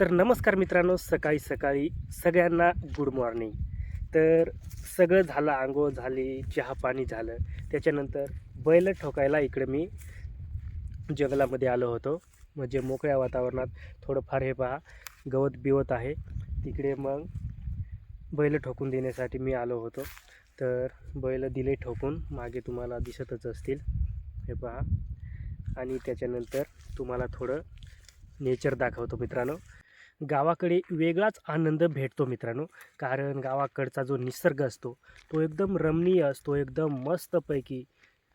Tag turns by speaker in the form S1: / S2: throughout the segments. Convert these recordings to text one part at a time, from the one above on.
S1: तर नमस्कार मित्रांनो सकाळी सकाळी सगळ्यांना गुड मॉर्निंग तर सगळं झालं आंघोळ झाली चहा पाणी झालं. त्याच्यानंतर बैल ठोकायला इकडे मी जंगलामध्ये आलो होतो. म्हणजे मोकळ्या वातावरणात थोडंफार हे पहा गवत बिवत आहे. तिकडे मग बैल ठोकून देण्यासाठी मी आलो होतो. तर बैल दिले ठोकून मागे तुम्हाला दिसतच असतील. हे पहा. आणि त्याच्यानंतर तुम्हाला थोडं नेचर दाखवतो मित्रांनो. गावाकडे वेगळाच आनंद भेटतो मित्रांनो. कारण गावाकडचा जो निसर्ग असतो तो एकदम रमणीय असतो एकदम मस्तपैकी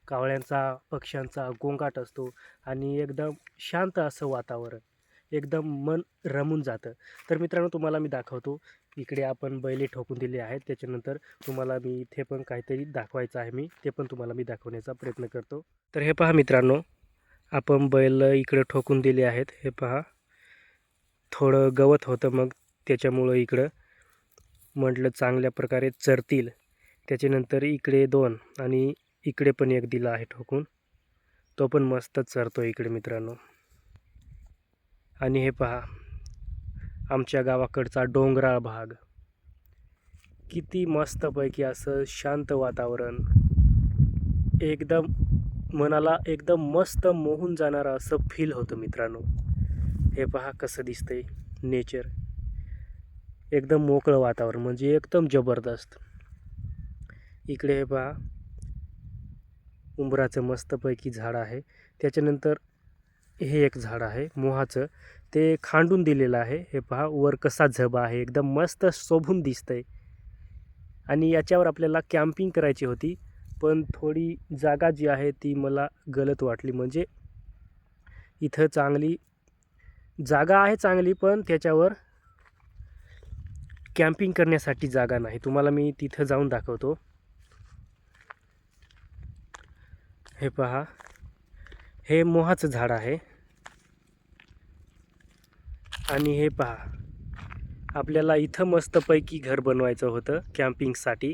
S1: कावळ्यांचा पक्ष्यांचा गोंगाट असतो आणि एकदम शांत असं वातावरण एकदम मन रमून जातं. तर मित्रांनो तुम्हाला मी दाखवतो. इकडे आपण बैले ठोकून दिले आहेत. त्याच्यानंतर तुम्हाला मी इथे पण काहीतरी दाखवायचं आहे मी. ते पण तुम्हाला मी दाखवण्याचा प्रयत्न करतो. तर हे पहा मित्रांनो आपण बैल इकडे ठोकून दिले आहेत. हे पहा. थोडं गवत होतं मग त्याच्यामुळं इकडं म्हटलं चांगल्या प्रकारे चरतील. त्याच्यानंतर इकडे दोन आणि इकडे पण एक दिला आहे ठोकून. तो पण मस्त चरतो इकडे मित्रांनो. आणि हे पहा आमच्या गावाकडचा डोंगराळ भाग. किती मस्तपैकी असं शांत वातावरण. एकदम मनाला एकदम मस्त मोहून जाणारं असं फील होतं मित्रांनो. हे पहा कसं दिसतंय. नेचर एकदम मोकळं वातावरण म्हणजे एकदम जबरदस्त. इकडे हे पहा. उंबराचं मस्तपैकी झाड आहे. त्याच्यानंतर हे एक झाड आहे मोहाचं. ते खांडून दिलेलं आहे. हे पहा वर कसा झबा आहे एकदम मस्त शोभून दिसतंय. आणि याच्यावर आपल्याला कॅम्पिंग करायची होती पण थोडी जागा जी आहे ती मला गलत वाटली. म्हणजे इथं चांगली जागा आहे चांगली पण त्याच्यावर कॅम्पिंग करण्यासाठी जागा नाही. तुम्हाला मी तिथं जाऊन दाखवतो. हे पहा. हे मोहाचं झाड आहे. आणि हे पहा. आपल्याला इथं मस्तपैकी घर बनवायचं होतं कॅम्पिंगसाठी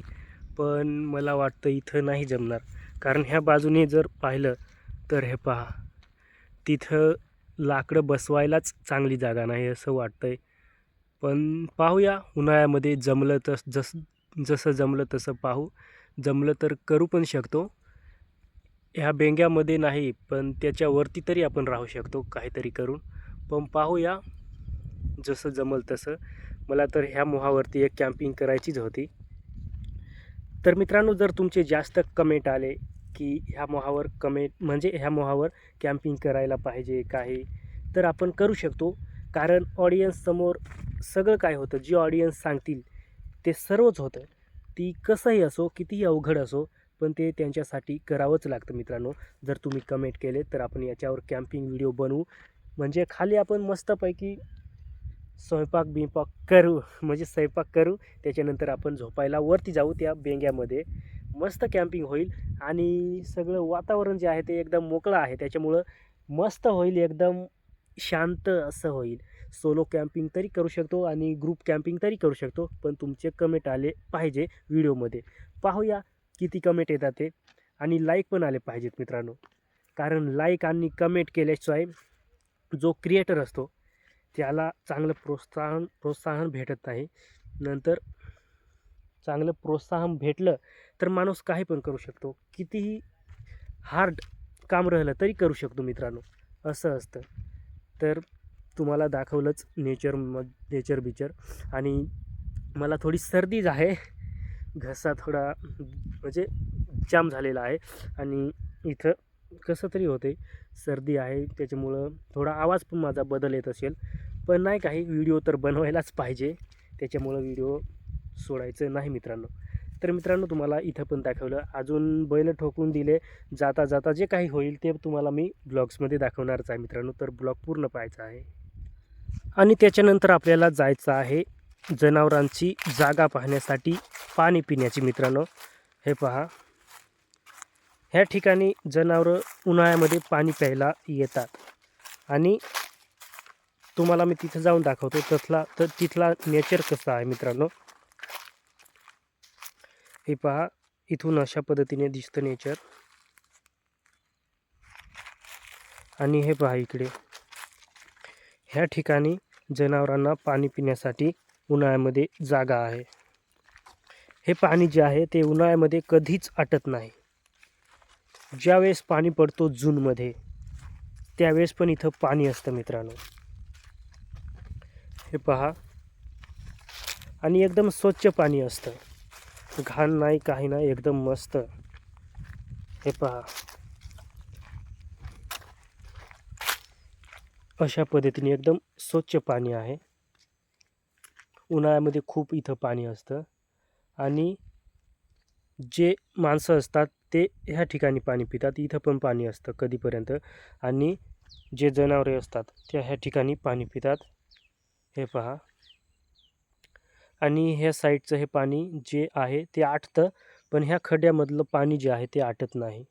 S1: पण मला वाटतं इथं नाही जमणार. कारण ह्या बाजूने जर पाहिलं तर हे पहा. तिथं लाकडं बसवायलाच चांगली जागा नाही असं वाटतं आहे पण पाहूया उन्हाळ्यामध्ये जमलं तस जस जसं जमलं तसं पाहू. जमलं तर करू पण शकतो. ह्या बेंग्यामध्ये नाही पण त्याच्यावरती तरी आपण राहू शकतो काहीतरी करून. पण पाहूया जसं जमल तसं. मला तर ह्या मोहावरती एक कॅम्पिंग करायचीच होती. तर मित्रांनो जर तुमचे जास्त कमेंट आले की ह्या मोहावर कमेंट म्हणजे ह्या मोहावर कॅम्पिंग करायला पाहिजे काही. तर आपण करू शकतो. कारण ऑडियन्ससमोर सगळं काय होतं जे ऑडियन्स सांगतील ते सर्वच होतं. ती कसंही असो कितीही अवघड असो पण ते त्यांच्यासाठी करावंच लागतं मित्रांनो. जर तुम्ही कमेंट केले तर आपण याच्यावर कॅम्पिंग व्हिडिओ बनवू. म्हणजे खाली आपण मस्तपैकी स्वयंपाक बिंपाक करू. म्हणजे स्वयंपाक करू. त्याच्यानंतर आपण झोपायला वरती जाऊ त्या बेंग्यामध्ये. मस्त कॅम्पिंग होईल आणि सगळं वातावरण जे आहे ते एकदम मोकळं आहे. त्याच्यामुळं मस्त होईल एकदम शांत असं होईल. सोलो कॅम्पिंग तरी करू शकतो आणि ग्रुप कॅम्पिंग तरी करू शकतो पण तुमचे कमेंट आले पाहिजे व्हिडिओमध्ये. पाहूया किती कमेंट येतात ते. आणि लाईक पण आले पाहिजेत मित्रांनो. कारण लाईक आणि कमेंट केल्याशिवाय जो क्रिएटर असतो त्याला चांगलं प्रोत्साहन प्रोत्साहन भेटत नाही. नंतर चांगलं प्रोत्साहन भेटलं तर माणूस काही पण करू शकतो. कितीही हार्ड काम राहिलं तरी करू शकतो मित्रांनो. असं असतं. तर तुम्हाला दाखवलंच नेचर म नेचर बिचर आणि मला थोडी सर्दीच आहे. घसा थोडा म्हणजे जाम झालेला आहे. आणि इथं कसं तरी होते सर्दी आहे. त्याच्यामुळं थोडा आवाज पण माझा बदल येत असेल. पण नाही काही व्हिडिओ तर बनवायलाच पाहिजे. त्याच्यामुळं व्हिडिओ सोडायचं नाही मित्रांनो. तर मित्रांनो तुम्हाला इथं पण दाखवलं. अजून बैल ठोकून दिले. जाता जाता जे काही होईल ते तुम्हाला मी ब्लॉग्समध्ये दाखवणारच आहे मित्रांनो. तर ब्लॉग पूर्ण पाहायचा आहे. आणि त्याच्यानंतर आपल्याला जायचं आहे जनावरांची जागा पाहण्यासाठी पाणी पिण्याची मित्रांनो. हे पहा. ह्या ठिकाणी जनावरं उन्हाळ्यामध्ये पाणी प्यायला येतात. आणि तुम्हाला मी तिथं जाऊन दाखवतो. तसला तर तिथला नेचर कसा आहे मित्रांनो? हे पहा इथून अशा पद्धतीने दिसतं नेचर आणि हे पहा इकडे. ह्या ठिकाणी जनावरांना पाणी पिण्यासाठी उन्हाळ्यामध्ये जागा आहे. हे पाणी जे आहे ते उन्हाळ्यामध्ये कधीच आटत नाही. ज्यावेळेस पाणी पडतो जूनमध्ये त्यावेळेस पण इथं पाणी असतं मित्रांनो. हे पहा. आणि एकदम स्वच्छ पाणी असतं. घाण नाही काही नाही एकदम मस्त. हे पहा. अशा पद्धतीने एकदम स्वच्छ पाणी आहे. उन्हाळ्यामध्ये खूप इथं पाणी असतं. आणि जे माणसं असतात ते ह्या ठिकाणी पाणी पितात. इथं पण पाणी असतं कधीपर्यंत. आणि जे जनावरे असतात त्या ह्या ठिकाणी पाणी पितात. हे पहा. आणि ह्या साईडचं हे पाणी जे आहे ते आटतं पण ह्या खड्ड्यामधलं पाणी जे आहे ते आटत नाही.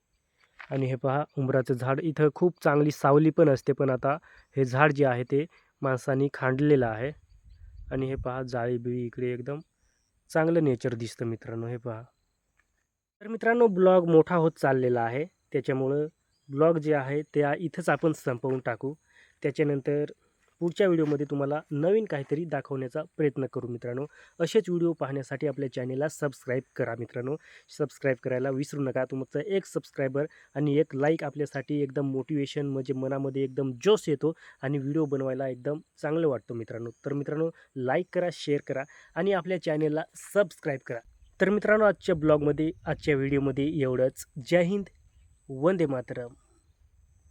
S1: आणि हे पहा उंबराचं झाड. इथं खूप चांगली सावली पण असते पण आता हे झाड जे आहे ते माणसाने खांडलेलं आहे. आणि हे पहा जाळी बिळी इकडे एकदम चांगलं नेचर दिसतं मित्रांनो हे पहा. तर मित्रांनो ब्लॉग मोठा होत चाललेला आहे. त्याच्यामुळं ब्लॉग जे आहे त्या इथंच आपण संपवून टाकू. त्याच्यानंतर पुढच्या व्हिडिओमध्ये तुम्हाला नवीन काहीतरी दाखवण्याचा प्रयत्न करू मित्रांनो. असेच व्हिडिओ पाहण्यासाठी आपल्या चॅनेलला सबस्क्राईब करा मित्रांनो. सबस्क्राईब करायला विसरू नका. तुमचं एक सबस्क्रायबर आणि एक लाईक आपल्यासाठी एकदम मोटिवेशन म्हणजे मनामध्ये एकदम जोश येतो आणि व्हिडिओ बनवायला एकदम चांगलं वाटतो मित्रांनो. तर मित्रांनो लाईक करा शेअर करा आणि आपल्या चॅनेलला सबस्क्राईब करा. तर मित्रांनो आजच्या ब्लॉगमध्ये आजच्या व्हिडिओमध्ये एवढंच. जय हिंद. वंदे मातरम.